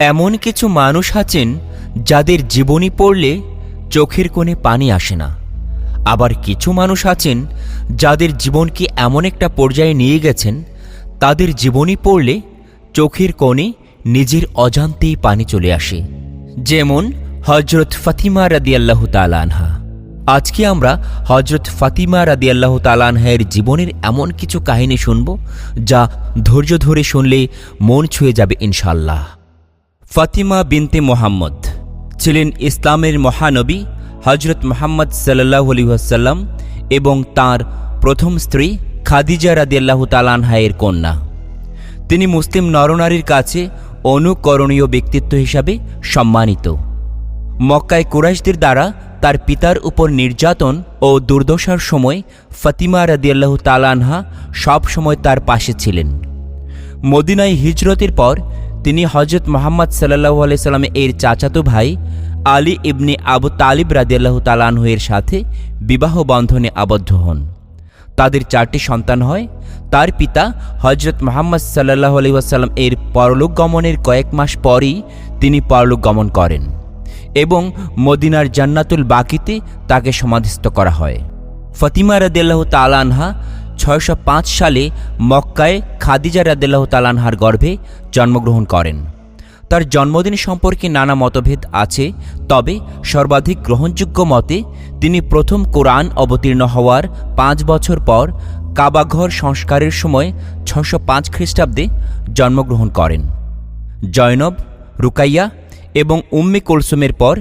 এমন কিছু মানুষ আছেন যাদের জীবনী পড়লে চোখের কোণে পানি আসে না। আবার কিছু মানুষ আছেন যাদের জীবনকে এমন একটা পর্যায়ে নিয়ে গেছেন, তাদের জীবনী পড়লে চোখের কোণে নিজের অজান্তেই পানি চলে আসে। যেমন হজরত ফাতিমা রাদিয়াল্লাহু তাআলা আনহা। আজকে আমরা হজরত ফাতিমা রাদিয়াল্লাহ তালানহের জীবনের এমন কিছু কাহিনী শুনব, যা ধৈর্য ধরে শুনলে মন ছুঁয়ে যাবে ইনশাল্লাহ ফাতিমা বিনতে মোহাম্মদ ছিলেন ইসলামের মহানবী হজরত মোহাম্মদ সাল্লাহ আলহিহাসাল্লাম এবং তার প্রথম স্ত্রী খাদিজা রাদিয়াল্লাহ তালানহায়ের কন্যা। তিনি মুসলিম নরনারীর কাছে অনুকরণীয় ব্যক্তিত্ব হিসাবে সম্মানিত। মক্কায় কুরাইশদের দ্বারা তার পিতার উপর নির্যাতন ও দুর্দশার সময় ফতিমা রাদিয়াল্লাহ তালানহা সব সময় তার পাশে ছিলেন। মদিনায় হিজরতের পর তিনি হজরত মোহাম্মদ সাল্লাহু আলাইসাল্লামে এর চাচাতো ভাই আলী ইবনে আবু তালিব রাদিয়াল্লাহ তালানহু এর সাথে বিবাহ বন্ধনে আবদ্ধ হন। তাদের চারটি সন্তান হয়। তার পিতা হজরত মোহাম্মদ সাল্লাহ আলহিহাসাল্লাম এর পরলোক গমনের কয়েক মাস পরই তিনি পরলোক গমন করেন এবং মদিনার জান্নাতুল বাকিতে তাকে সমাধিস্থ করা হয়। ফতিমা রাদিল্লাহ তালানহা ছয়শো পাঁচ সালে মক্কায় খাদিজা রাদিল্লাহ তালানহার গর্ভে জন্মগ্রহণ করেন। তার জন্মদিন সম্পর্কে নানা মতভেদ আছে, তবে সর্বাধিক গ্রহণযোগ্য মতে তিনি প্রথম কোরআন অবতীর্ণ হওয়ার পাঁচ বছর পর কাবাঘর সংস্কারের সময় ছশো পাঁচ খ্রিস্টাব্দে জন্মগ্রহণ করেন। জয়নব, রুকাইয়া এবং উম্মে কুলসুমের পর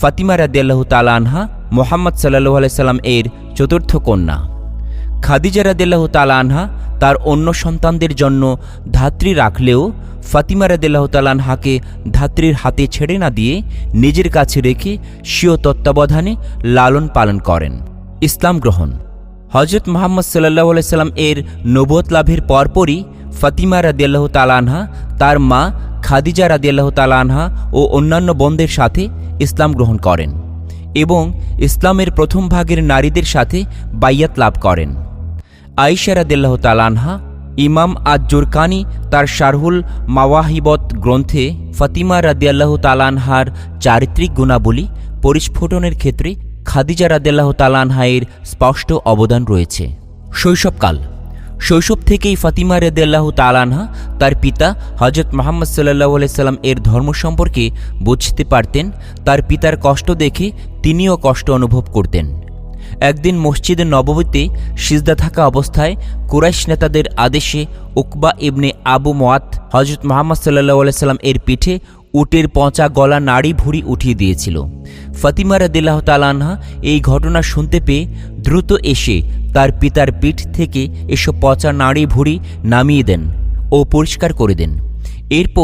ফাতিমা রাদিয়াল্লাহ তালা আনহা মোহাম্মদ সাল্লাহ আলাইসাল্লাম এর চতুর্থ কন্যা। খাদিজা রাদিয়াল্লাহ তালা আনহা তার অন্য সন্তানদের জন্য ধাত্রী রাখলেও ফাতিমা রাদিয়াল্লাহ তালানহাকে ধাত্রীর হাতে ছেড়ে না দিয়ে নিজের কাছে রেখে স্বীয় তত্ত্বাবধানে লালন পালন করেন। ইসলাম গ্রহণ। হজরত মোহাম্মদ সাল্লাহ আলাইসাল্লাম এর নবত লাভের পরপরই ফাতিমা রাদিয়াল্লাহ তালানহা তার মা খাদিজা রাদিয়াল্লাহ তালানহা ও অন্যান্য বোনদের সাথে ইসলাম গ্রহণ করেন এবং ইসলামের প্রথম ভাগের নারীদের সাথে বাইয়াত লাভ করেন। আইসা রাদিয়াল্লাহ তালানহা ইমাম আজ জুরকানি তার শারহুল মাওয়াহিবত গ্রন্থে ফাতিমা রাদিয়াল্লাহ তালানহার চারিত্রিক গুণাবলী পরিস্ফোটনের ক্ষেত্রে খাদিজা রাদিয়াল্লাহ তালানহায়ের স্পষ্ট অবদান রয়েছে। শৈশবকাল। শৈশব থেকেই ফাতিমা রেদাল্লাহ তালানহা তার পিতা হজরত মোহাম্মদ সাল্লাহ সাল্লাম এর ধর্ম সম্পর্কে বুঝতে পারতেন, তার পিতার কষ্ট দেখে তিনিও কষ্ট অনুভব করতেন। একদিন মসজিদের নববীতে সিজদা থাকা অবস্থায় কুরাইশ নেতাদের আদেশে উকবা ইবনে আবু মোয়াত হজরত মোহাম্মদ সাল্লাহ সাল্লাম এর পিঠে উটের পচা গলা নাড়ি ভুড়ি উঠিয়ে দিয়েছিল। ফাতিমা রাদিল্লাহ তালানহা এই ঘটনা শুনতে পেয়ে দ্রুত এসে তার পিতার পিঠ থেকে এসব পচা নাড়ি ভুড়ি নামিয়ে দেন ও পরিষ্কার করে দেন। এরপর